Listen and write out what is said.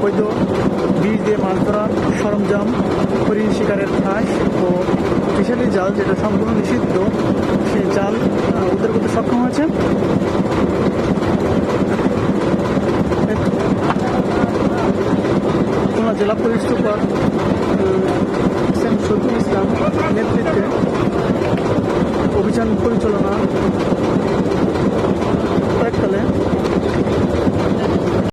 অবৈধ বীজ দিয়ে মাছ ধরা সরঞ্জাম, হরিণ শিকারের ফাঁস ও ফিশারি জাল যেটা সম্পূর্ণ নিষিদ্ধ, সেই জাল উদ্ধার করতে সক্ষম হয়েছে। জেলা পুলিশ সুপার হোসেন ইসলাম নেতৃত্বে অভিযান পরিচালনা